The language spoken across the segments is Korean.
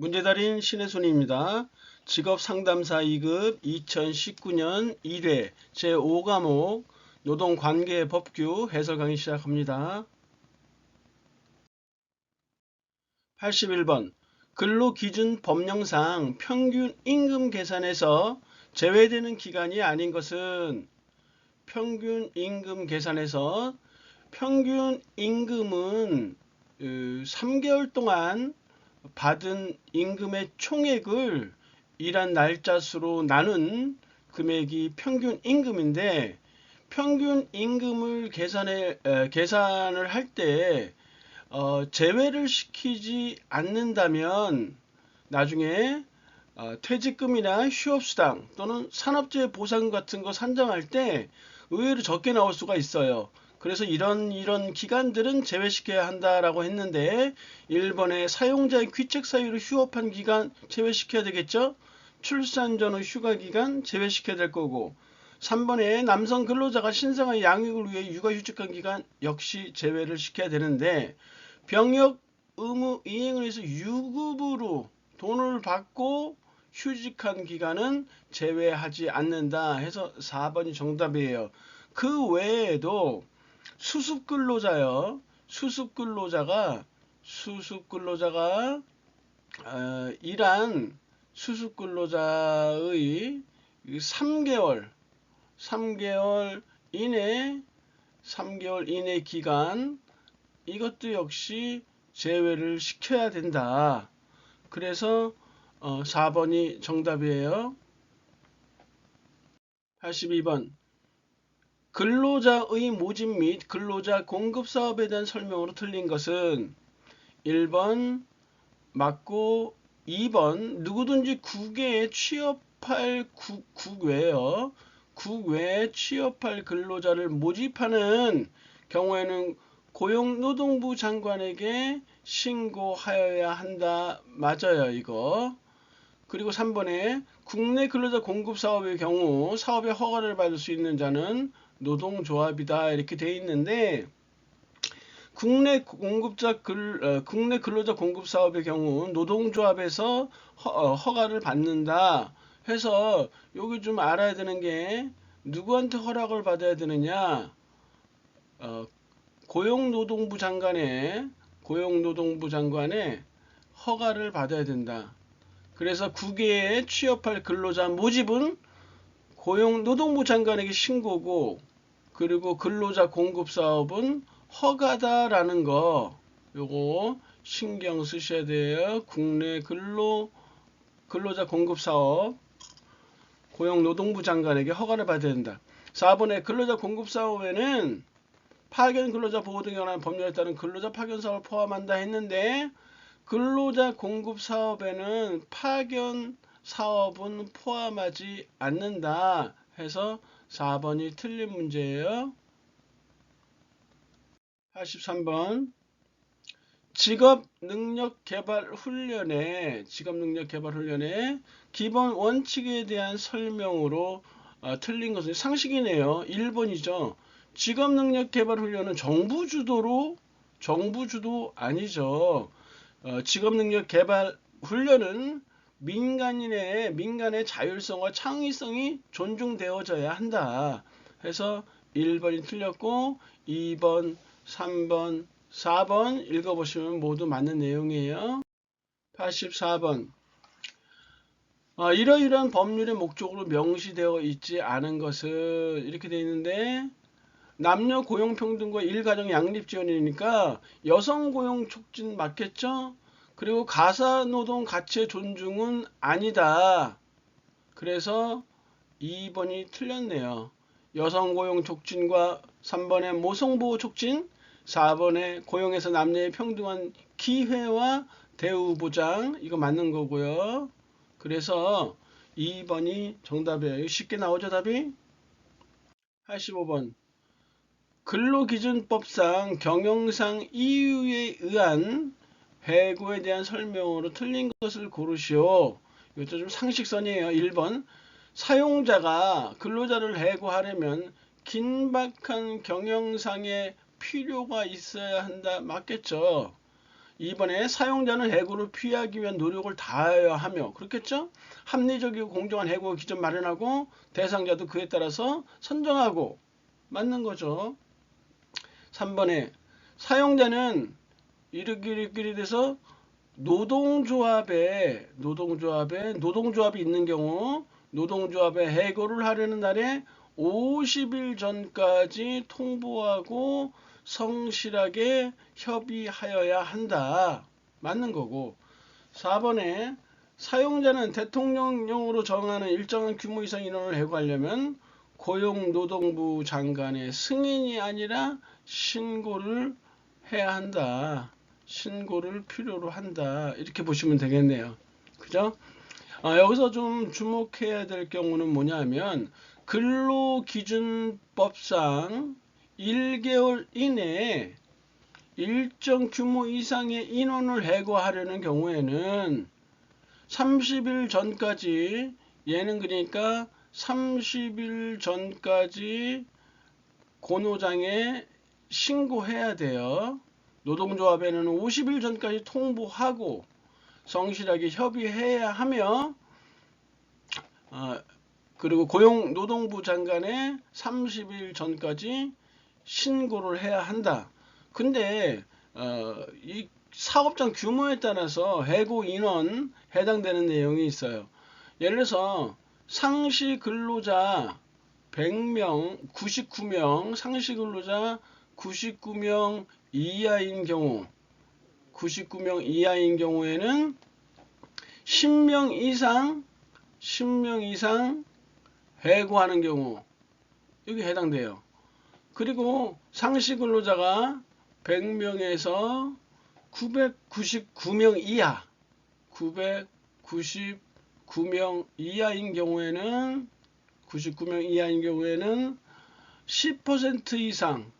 문제달인 신혜순입니다. 직업상담사 2급 2019년 1회 제5과목 노동관계법규 해설 강의 시작합니다. 81번 근로기준 법령상 평균 임금 계산에서 제외되는 기간이 아닌 것은 평균 임금 계산에서 평균 임금은 3개월 동안 받은 임금의 총액을 일한 날짜 수로 나눈 금액이 평균 임금인데 평균 임금을 계산해 에, 계산을 할때 어, 제외를 시키지 않는다면 나중에 어, 퇴직금이나 휴업수당 또는 산업재해 보상 같은 거 산정할 때 의외로 적게 나올 수가 있어요. 그래서 이런 이런 기간들은 제외시켜야 한다라고 했는데 1번에 사용자의 귀책 사유로 휴업한 기간 제외시켜야 되겠죠? 출산 전후 휴가 기간 제외시켜야 될 거고 3번에 남성 근로자가 신생아 양육을 위해 육아휴직한 기간 역시 제외를 시켜야 되는데 병역 의무 이행을 해서 유급으로 돈을 받고 휴직한 기간은 제외하지 않는다 해서 4번이 정답이에요. 그 외에도 수습 근로자요. 수습 근로자가 수습 근로자가 어, 일한 수습 근로자의 3개월 3개월 이내 3개월 이내 기간 이것도 역시 제외를 시켜야 된다. 그래서 어, 4번이 정답이에요. 82번 근로자의 모집 및 근로자 공급 사업에 대한 설명으로 틀린 것은 1번 맞고 2번 누구든지 국외에 취업할 국, 국외요. 국외에 취업할 근로자를 모집하는 경우에는 고용노동부 장관에게 신고하여야 한다. 맞아요, 이거. 그리고 3번에 국내 근로자 공급 사업의 경우 사업의 허가를 받을 수 있는 자는 노동조합이다 이렇게 돼 있는데 국내 공급자 근, 어, 국내 근로자 공급 사업의 경우 노동조합에서 허, 어, 허가를 받는다 해서 여기 좀 알아야 되는 게 누구한테 허락을 받아야 되느냐 어, 고용노동부 장관의 고용노동부 장관의 허가를 받아야 된다. 그래서 국외에 취업할 근로자 모집은 고용 노동부 장관에게 신고고 그리고 근로자 공급 사업은 허가다라는 거 요거 신경 쓰셔야 돼요. 국내 근로 근로자 공급 사업 고용 노동부 장관에게 허가를 받아야 된다. 4번에 근로자 공급 사업에는 파견 근로자 보호 등에 관한 법률에 따른 근로자 파견 사업을 포함한다 했는데 근로자 공급 사업에는 파견 사업은 포함하지 않는다 해서 4번이 틀린 문제예요. 83번 직업 능력 개발 훈련에 직업 능력 개발 훈련에 기본 원칙에 대한 설명으로 어, 틀린 것은 상식이네요. 1번이죠. 직업 능력 개발 훈련은 정부 주도로 정부 주도 아니죠. 어, 직업 능력 개발 훈련은 민간인의 민간의 자율성과 창의성이 존중되어져야 한다. 해서 1번이 틀렸고 2번, 3번, 4번 읽어보시면 모두 맞는 내용이에요. 84번 어, 이러이러한 법률의 목적으로 명시되어 있지 않은 것은 이렇게 되어 있는데 남녀 고용 평등과 일가정 양립 지원이니까 여성 고용 촉진 맞겠죠? 그리고 가사 노동 가치의 존중은 아니다. 그래서 2번이 틀렸네요. 여성 고용 촉진과 3번의 모성 보호 촉진, 4번의 고용에서 남녀의 평등한 기회와 대우 보장 이거 맞는 거고요. 그래서 2번이 정답이에요. 쉽게 나오죠 답이? 85번 근로기준법상 경영상 이유에 의한 해고에 대한 설명으로 틀린 것을 고르시오. 이것도 좀 상식선이에요. 1번 사용자가 근로자를 해고하려면 긴박한 경영상의 필요가 있어야 한다. 맞겠죠? 2번에 사용자는 해고를 피하기 위한 노력을 다하여야 하며 그렇겠죠? 합리적이고 공정한 해고 기준 마련하고 대상자도 그에 따라서 선정하고 맞는 거죠. 3번에 사용자는 이렇게 이렇게 돼서 노동조합에 노동조합에 노동조합이 있는 경우 노동조합에 해고를 하려는 날에 50일 전까지 통보하고 성실하게 협의하여야 한다. 맞는 거고. 4번에 사용자는 대통령령으로 정하는 일정한 규모 이상 인원을 해고하려면 고용노동부 장관의 승인이 아니라 신고를 해야 한다. 신고를 필요로 한다. 이렇게 보시면 되겠네요. 그죠? 아, 여기서 좀 주목해야 될 경우는 뭐냐면 근로기준법상 1개월 이내에 일정 규모 이상의 인원을 해고하려는 경우에는 30일 전까지 얘는 그러니까 30일 전까지 고노장에 신고해야 돼요. 노동조합에는 50일 전까지 통보하고 성실하게 협의해야 하며 어, 그리고 고용노동부 장관에 30일 전까지 신고를 해야 한다. 근데 어, 이 사업장 규모에 따라서 해고 인원 해당되는 내용이 있어요. 예를 들어서 상시 근로자 100명, 99명, 상시 근로자 99명 이하인 경우 99명 이하인 경우에는 10명 이상 10명 이상 해고하는 경우 여기 해당돼요. 그리고 상시 근로자가 100명에서 999명 이하 999 명 이하인 경우에는 99명 이하인 경우에는 10% 이상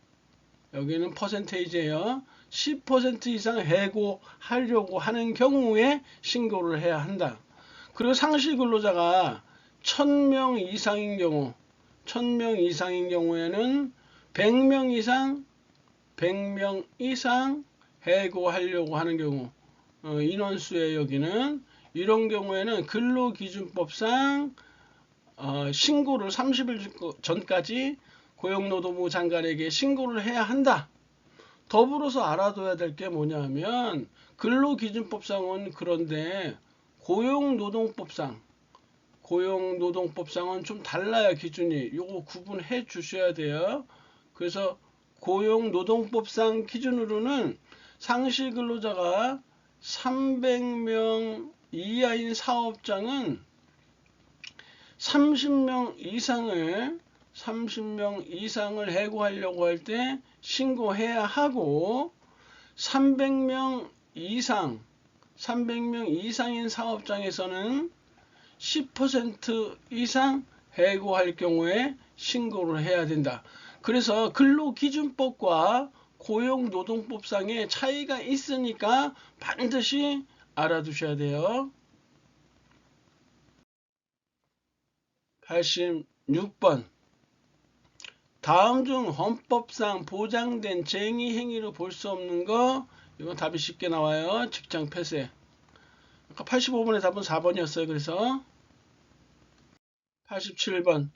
여기는 퍼센테이지예요. 10% 이상 해고하려고 하는 경우에 신고를 해야 한다. 그리고 상시 근로자가 1000명 이상인 경우 1000명 이상인 경우에는 100명 이상 100명 이상 해고하려고 하는 경우 어, 인원수의 여기는 이런 경우에는 근로기준법상 어, 신고를 30일 전까지 고용노동부 장관에게 신고를 해야 한다. 더불어서 알아둬야 될 게 뭐냐면 근로기준법상은 그런데 고용노동법상 고용노동법상은 좀 달라요 기준이 요거 구분해 주셔야 돼요 그래서 고용노동법상 기준으로는 상시 근로자가 300명 이하인 사업장은 30명 이상을 30명 이상을 해고하려고 할 때 신고해야 하고 300명 이상 300명 이상인 사업장에서는 10% 이상 해고할 경우에 신고를 해야 된다. 그래서 근로기준법과 고용노동법상의 차이가 있으니까 반드시 알아두셔야 돼요. 86번 다음 중 헌법상 보장된 쟁의 행위로 볼 수 없는 거 이건 답이 쉽게 나와요. 직장 폐쇄. 아까 85번의 답은 4번이었어요. 그래서 87번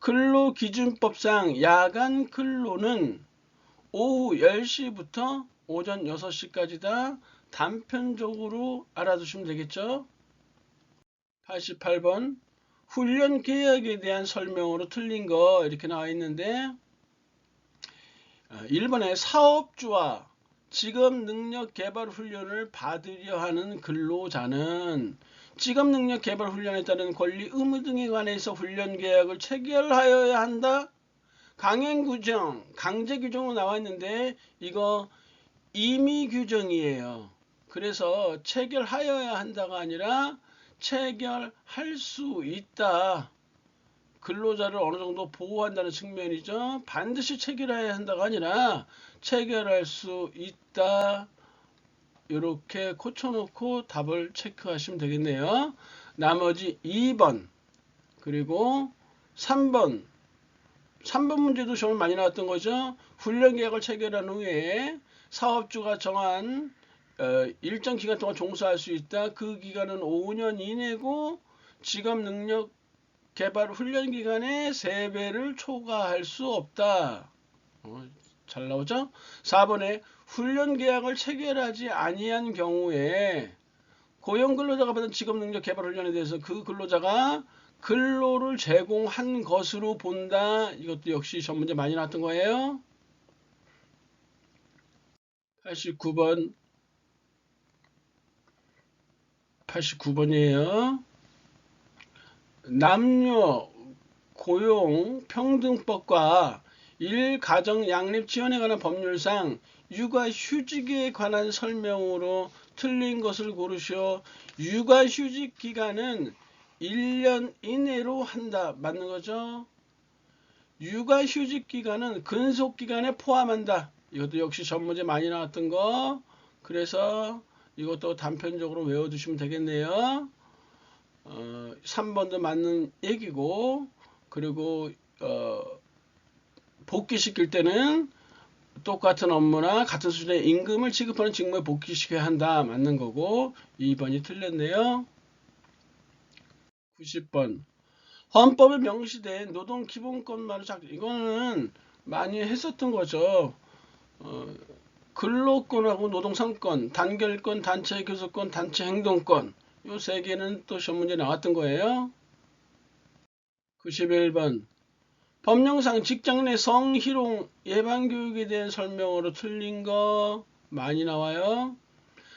근로기준법상 야간 근로는 오후 10시부터 오전 6시까지다. 단편적으로 알아두시면 되겠죠. 88번 훈련 계약에 대한 설명으로 틀린 거 이렇게 나와 있는데 1번에 사업주와 직업 능력 개발 훈련을 받으려 하는 근로자는 직업 능력 개발 훈련에 따른 권리 의무 등에 관해서 훈련 계약을 체결하여야 한다. 강행 규정, 강제 규정으로 나와 있는데 이거 임의 규정이에요. 그래서 체결하여야 한다가 아니라 체결할 수 있다. 근로자를 어느 정도 보호한다는 측면이죠. 반드시 체결해야 한다가 아니라 체결할 수 있다. 이렇게 고쳐놓고 답을 체크하시면 되겠네요. 나머지 2번 그리고 3번 3번 문제도 좀 많이 나왔던 거죠. 훈련 계약을 체결한 후에 사업주가 정한 어, 일정 기간 동안 종사할 수 있다. 그 기간은 5년 이내고 직업 능력 개발 훈련 기간에 3배를 초과할 수 없다. 어, 잘 나오죠? 4번에 훈련 계약을 체결하지 아니한 경우에 고용 근로자가 받은 직업 능력 개발 훈련에 대해서 그 근로자가 근로를 제공한 것으로 본다. 이것도 역시 전 문제 많이 나왔던 거예요. 89번 89번이에요. 남녀 고용 평등법과 일 가정 양립 지원에 관한 법률상 육아 휴직에 관한 설명으로 틀린 것을 고르시오. 육아 휴직 기간은 1년 이내로 한다. 맞는 거죠? 육아 휴직 기간은 근속 기간에 포함한다. 이것도 역시 전 문제 많이 나왔던 거. 그래서 이것도 단편적으로 외워두시면 되겠네요. 어, 3번도 맞는 얘기고, 그리고, 어, 복귀시킬 때는 똑같은 업무나 같은 수준의 임금을 지급하는 직무에 복귀시켜야 한다. 맞는 거고, 2번이 틀렸네요. 90번. 헌법에 명시된 노동기본권만을 작, 이거는 많이 했었던 거죠. 어, 근로권하고 노동상권, 단결권, 단체 교섭권, 단체 행동권 요 세 개는 또 시험 문제 나왔던 거예요. 91번 법령상 직장 내 성희롱 예방교육에 대한 설명으로 틀린 거 많이 나와요.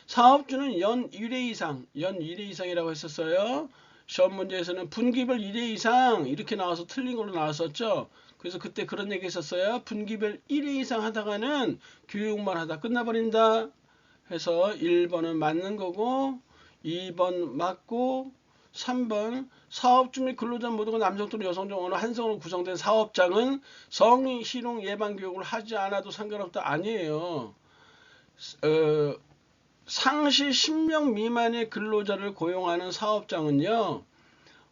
사업주는 연 1회 이상, 연 1회 이상이라고 했었어요. 시험 문제에서는 분기별 1회 이상 이렇게 나와서 틀린 걸로 나왔었죠. 그래서 그때 그런 얘기 했었어요. 분기별 1회 이상 하다가는 교육만 하다 끝나버린다. 해서 1번은 맞는 거고 2번 맞고 3번 사업주 및 근로자 모두가 남성 또는 여성 중 어느 한성으로 구성된 사업장은 성희롱 예방 교육을 하지 않아도 상관없다 아니에요. 어, 상시 10명 미만의 근로자를 고용하는 사업장은요.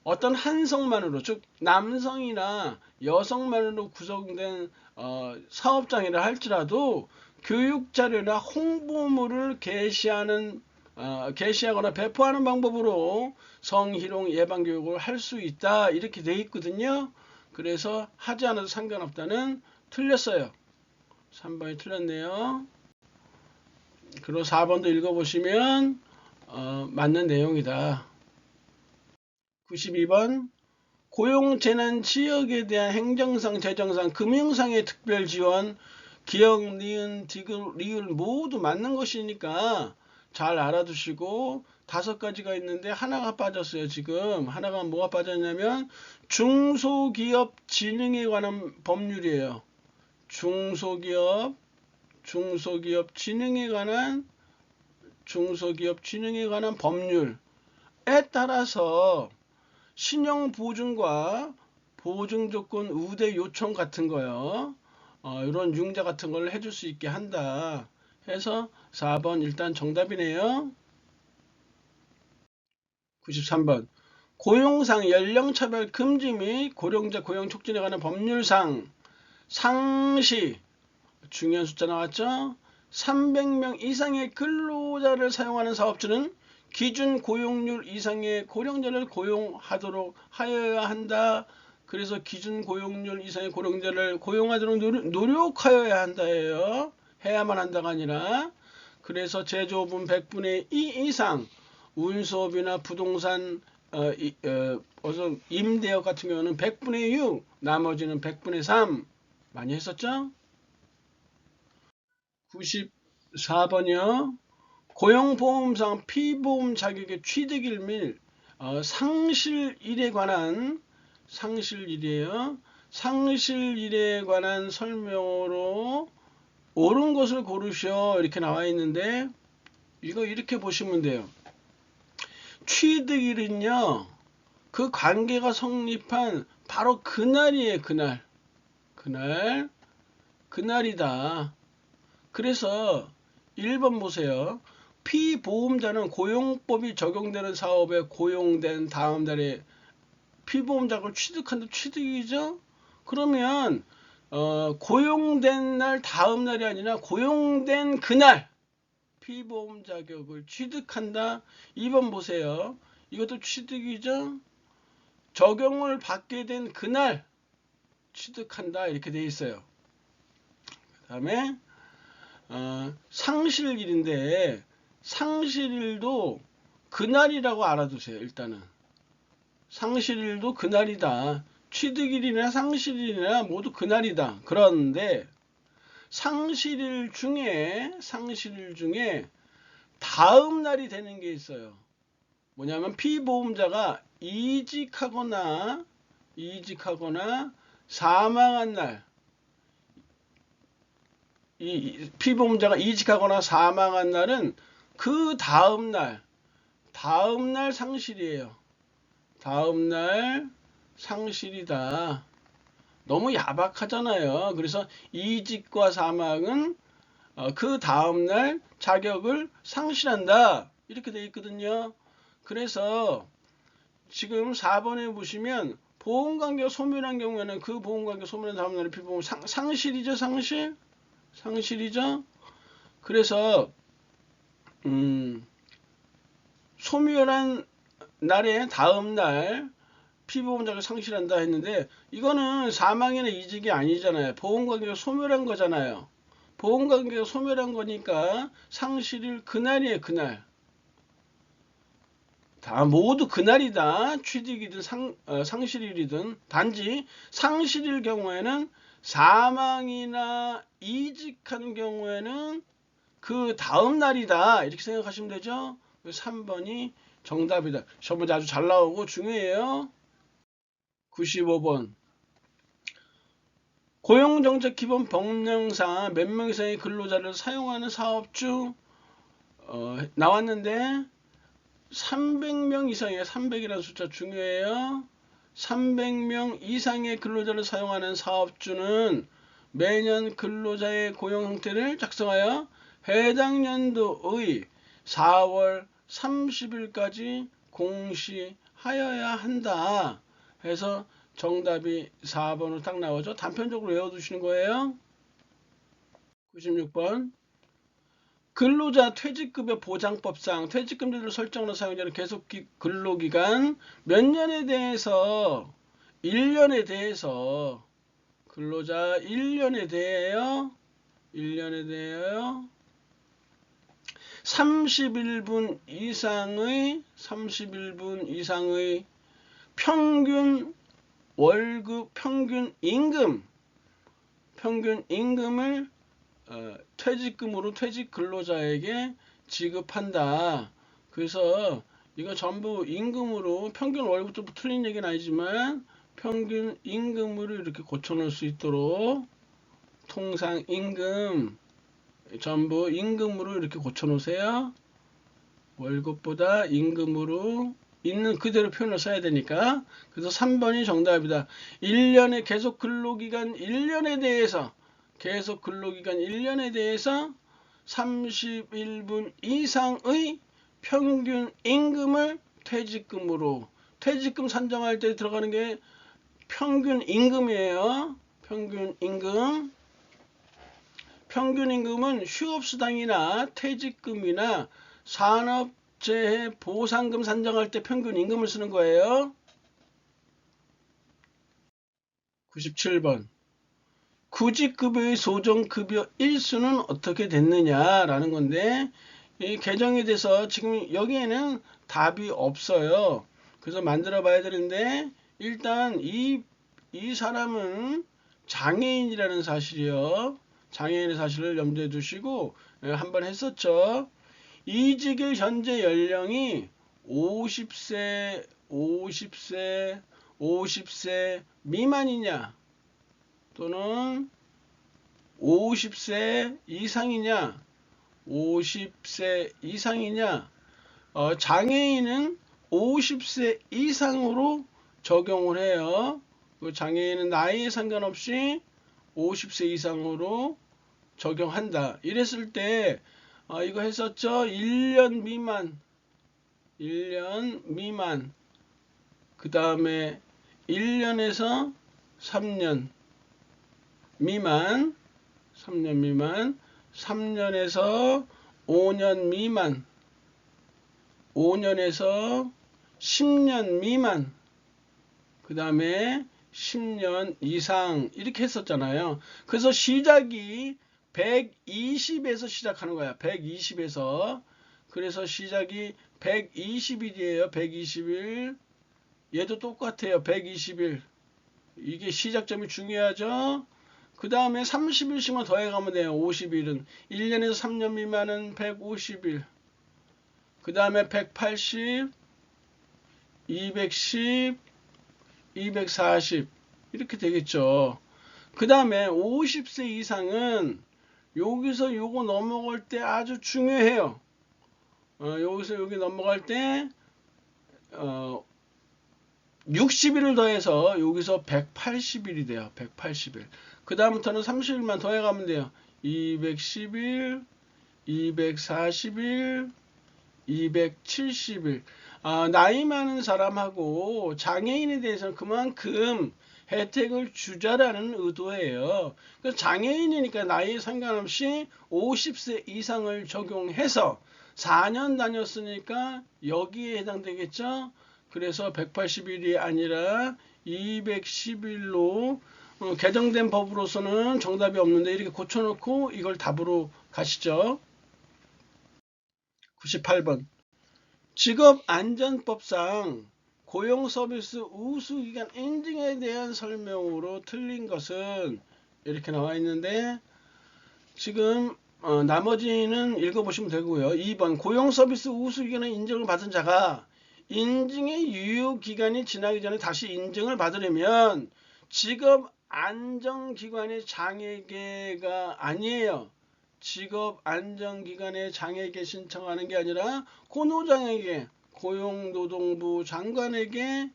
어떤 한성만으로 즉 남성이나 여성만으로 구성된 어, 사업장이라 할지라도 교육 자료나 홍보물을 게시하는 어, 게시하거나 배포하는 방법으로 성희롱 예방 교육을 할 수 있다 이렇게 돼 있거든요. 그래서 하지 않아도 상관없다는 틀렸어요. 3번이 틀렸네요. 그리고 4번도 읽어보시면 어, 맞는 내용이다. 92번 고용재난 지역에 대한 행정상, 재정상, 금융상의 특별 지원, 기억, 니은, 디귿, 리을 모두 맞는 것이니까 잘 알아두시고 다섯 가지가 있는데 하나가 빠졌어요. 지금 하나가 뭐가 빠졌냐면 중소기업 진흥에 관한 법률이에요. 중소기업 중소기업 진흥에 관한 중소기업 진흥에 관한 법률에 따라서 신용 보증과 보증 조건 우대 요청 같은 거요. 어, 이런 융자 같은 걸 해줄 수 있게 한다. 해서 4번 일단 정답이네요. 93번 고용상 연령차별 금지 및 고령자 고용 촉진에 관한 법률상 상시 중요한 숫자 나왔죠? 300명 이상의 근로자를 사용하는 사업주는 기준 고용률 이상의 고령자를 고용하도록 하여야 한다. 그래서 기준 고용률 이상의 고령자를 고용하도록 노력, 노력하여야 한다예요. 해야만 한다가 아니라 그래서 제조업은 100분의 2 이상 운수업이나 부동산 어, 이, 어, 임대업 같은 경우는 100분의 6 나머지는 100분의 3 많이 했었죠? 94번이요. 고용보험상 피보험 자격의 취득일 및 어, 상실일에 관한 상실일이에요. 상실일에 관한 설명으로 옳은 것을 고르시오 이렇게 나와 있는데 이거 이렇게 보시면 돼요. 취득일은요. 그 관계가 성립한 바로 그날이에요. 그날. 그날. 그날이다. 그래서 1번 보세요. 피보험자는 고용법이 적용되는 사업에 고용된 다음 달에 피보험자를 취득한다 취득이죠. 그러면 어, 고용된 날 다음 날이 아니라 고용된 그날 피보험 자격을 취득한다. 2번 보세요. 이것도 취득이죠. 적용을 받게 된 그날 취득한다 이렇게 돼 있어요. 그 다음에 어, 상실일인데 상실일도 그날이라고 알아두세요. 일단은 상실일도 그날이다. 취득일이나 상실일이나 모두 그날이다. 그런데 상실일 중에 상실일 중에 다음 날이 되는 게 있어요. 뭐냐면 피보험자가 이직하거나 이직하거나 사망한 날, 이 피보험자가 이직하거나 사망한 날은 그 다음 날, 다음 날 상실이에요. 다음 날 상실이다. 너무 야박하잖아요. 그래서 이직과 사망은 어, 그 다음 날 자격을 상실한다. 이렇게 돼 있거든요. 그래서 지금 4번에 보시면 보험관계가 소멸한 경우에는 그 보험관계 소멸한 다음 날에 피보험 상, 상실이죠, 상실? 상실이죠? 그래서 음, 소멸한 날의 다음 날 피보험자가 상실한다 했는데 이거는 사망이나 이직이 아니잖아요. 보험관계가 소멸한 거잖아요. 보험관계가 소멸한 거니까 상실일 그날이에요. 그날. 다 모두 그날이다. 취득이든 상, 어, 상실일이든 단지 상실일 경우에는 사망이나 이직하는 경우에는 그 다음 날이다. 이렇게 생각하시면 되죠. 3번이 정답이다. 저번에 아주 잘 나오고 중요해요. 95번 고용정책 기본 법령상 몇 명 이상의 근로자를 사용하는 사업주 어, 나왔는데 300명 이상의 300이라는 숫자 중요해요. 300명 이상의 근로자를 사용하는 사업주는 매년 근로자의 고용 형태를 작성하여 해당 연도의 4월 30일까지 공시하여야 한다. 해서 정답이 4번으로 딱 나오죠. 단편적으로 외워두시는 거예요. 96번 근로자 퇴직급여 보장법상 퇴직금제를 설정하는 사용자는 계속 근로기간 몇 년에 대해서 1년에 대해서 근로자 1년에 대해요. 1년에 대해요. 31분 이상의 31분 이상의 평균 월급 평균 임금 평균 임금을 어, 퇴직금으로 퇴직 근로자에게 지급한다. 그래서 이거 전부 임금으로 평균 월급도 틀린 얘기는 아니지만 평균 임금으로 이렇게 고쳐놓을 수 있도록 통상 임금 전부 임금으로 이렇게 고쳐 놓으세요. 월급보다 임금으로 있는 그대로 표현을 써야 되니까 그래서 3번이 정답이다. 1년의 계속 근로기간 1년에 대해서 계속 근로기간 1년에 대해서 31분 이상의 평균 임금을 퇴직금으로 퇴직금 산정할 때 들어가는 게 평균 임금이에요. 평균 임금 평균 임금은 휴업수당이나 퇴직금이나 산업재해 보상금 산정할 때 평균 임금을 쓰는 거예요. 97번 구직급여의 소정급여 일수는 어떻게 됐느냐라는 건데 이 개정이 돼서 지금 여기에는 답이 없어요. 그래서 만들어 봐야 되는데 일단 이, 이 사람은 장애인이라는 사실이요. 장애인의 사실을 염두에 두시고 예, 한번 했었죠. 이직의 현재 연령이 50세, 50세, 50세 미만이냐 또는 50세 이상이냐 50세 이상이냐 어, 장애인은 50세 이상으로 적용을 해요. 그 장애인은 나이에 상관없이 50세 이상으로 적용한다. 이랬을 때 어, 이거 했었죠. 1년 미만. 1년 미만. 그 다음에 1년에서 3년 미만. 3년 미만. 3년에서 5년 미만. 5년에서 10년 미만. 그 다음에 10년 이상. 이렇게 했었잖아요. 그래서 시작이 120에서 시작하는 거야. 120에서 그래서 시작이 120일이에요. 120일 얘도 똑같아요. 120일 이게 시작점이 중요하죠. 그 다음에 30일씩만 더해가면 돼요. 50일은 1년에서 3년 미만은 150일 그 다음에 180 210 240 이렇게 되겠죠. 그 다음에 50세 이상은 여기서 요거 넘어갈 때 아주 중요해요. 어, 여기서 여기 넘어갈 때 어, 60일을 더해서 여기서 180일이 돼요. 180일. 그 다음부터는 30일만 더해가면 돼요. 210일, 240일, 270일. 아, 나이 많은 사람하고 장애인에 대해서는 그만큼 혜택을 주자라는 의도예요. 그래서 장애인이니까 나이에 상관없이 50세 이상을 적용해서 4년 다녔으니까 여기에 해당되겠죠. 그래서 180일이 아니라 210일로 어, 개정된 법으로서는 정답이 없는데 이렇게 고쳐놓고 이걸 답으로 가시죠. 98번 직업안전법상 고용 서비스 우수기간 인증에 대한 설명으로 틀린 것은 이렇게 나와 있는데 지금 어, 나머지는 읽어보시면 되고요. 2번 고용 서비스 우수기간의 인증을 받은 자가 인증의 유효기간이 지나기 전에 다시 인증을 받으려면 직업 안정기관의 장애계가 아니에요. 직업 안정기관의 장애계 신청하는 게 아니라 고노장에게 고용노동부 장관에게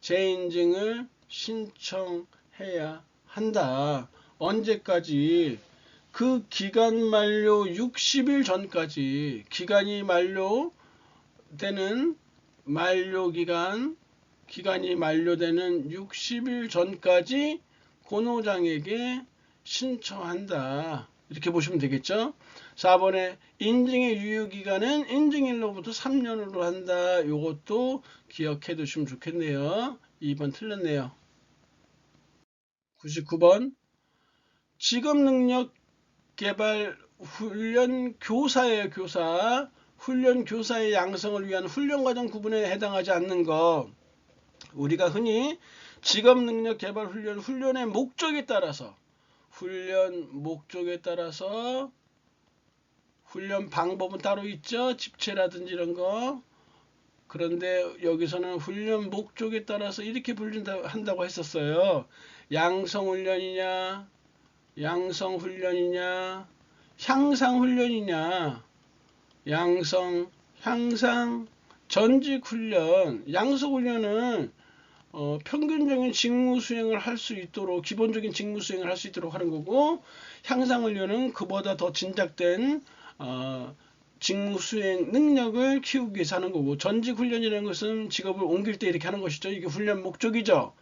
재인증을 신청해야 한다. 언제까지? 그 기간 만료 60일 전까지 기간이 만료되는 만료 기간 기간이 만료되는 60일 전까지 고노장에게 신청한다. 이렇게 보시면 되겠죠. 4번에 인증의 유효기간은 인증일로부터 3년으로 한다. 이것도 기억해 두시면 좋겠네요. 2번 틀렸네요. 99번 직업능력 개발 훈련 교사예요. 교사. 훈련 교사의 양성을 위한 훈련과정 구분에 해당하지 않는 것. 우리가 흔히 직업능력 개발 훈련 훈련의 목적에 따라서 훈련 목적에 따라서 훈련 방법은 따로 있죠. 집체라든지 이런 거. 그런데 여기서는 훈련 목적에 따라서 이렇게 분류한다고 한다고 했었어요. 양성 훈련이냐, 양성 훈련이냐, 향상 훈련이냐, 양성, 향상, 전직 훈련, 양성 훈련은 어, 평균적인 직무 수행을 할 수 있도록 기본적인 직무 수행을 할 수 있도록 하는 거고 향상 훈련은 그보다 더 진작된 어, 직무 수행 능력을 키우기 위해서 하는 거고 전직 훈련이라는 것은 직업을 옮길 때 이렇게 하는 것이죠. 이게 훈련 목적이죠.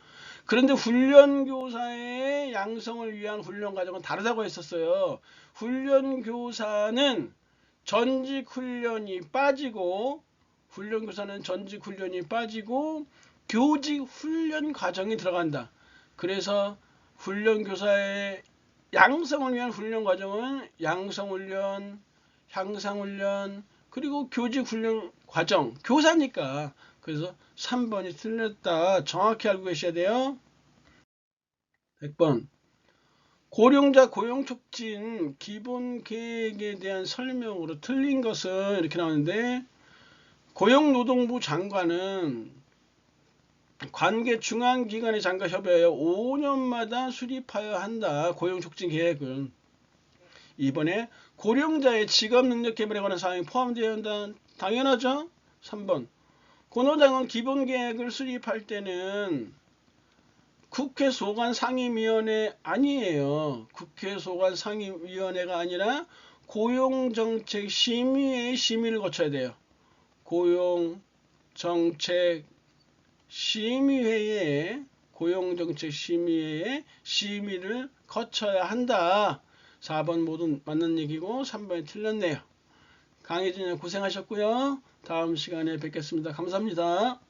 그런데 훈련 교사의 양성을 위한 훈련 과정은 다르다고 했었어요. 훈련 교사는 전직 훈련이 빠지고 훈련 교사는 전직 훈련이 빠지고 교직 훈련 과정이 들어간다. 그래서 훈련 교사의 양성을 위한 훈련 과정은 양성 훈련, 향상 훈련, 그리고 교직 훈련 과정, 교사니까. 그래서 3번이 틀렸다. 정확히 알고 계셔야 돼요. 100번. 고령자 고용 촉진 기본 계획에 대한 설명으로 틀린 것은 이렇게 나오는데 고용노동부 장관은 관계 중앙기관의 장과 협의하여 5년마다 수립하여 한다. 고용 촉진 계획은. 이번에 고령자의 직업 능력 개발에 관한 사항이 포함되어야 한다. 당연하죠. 3번. 고노장은 기본계획을 수립할 때는 국회 소관 상임위원회 아니에요. 국회 소관 상임위원회가 아니라 고용정책 심의회의 심의를 거쳐야 돼요. 고용정책 심의회에 고용정책 심의회에 심의를 거쳐야 한다. 4번 모두 맞는 얘기고 3번이 틀렸네요. 강혜진 님 고생하셨고요. 다음 시간에 뵙겠습니다. 감사합니다.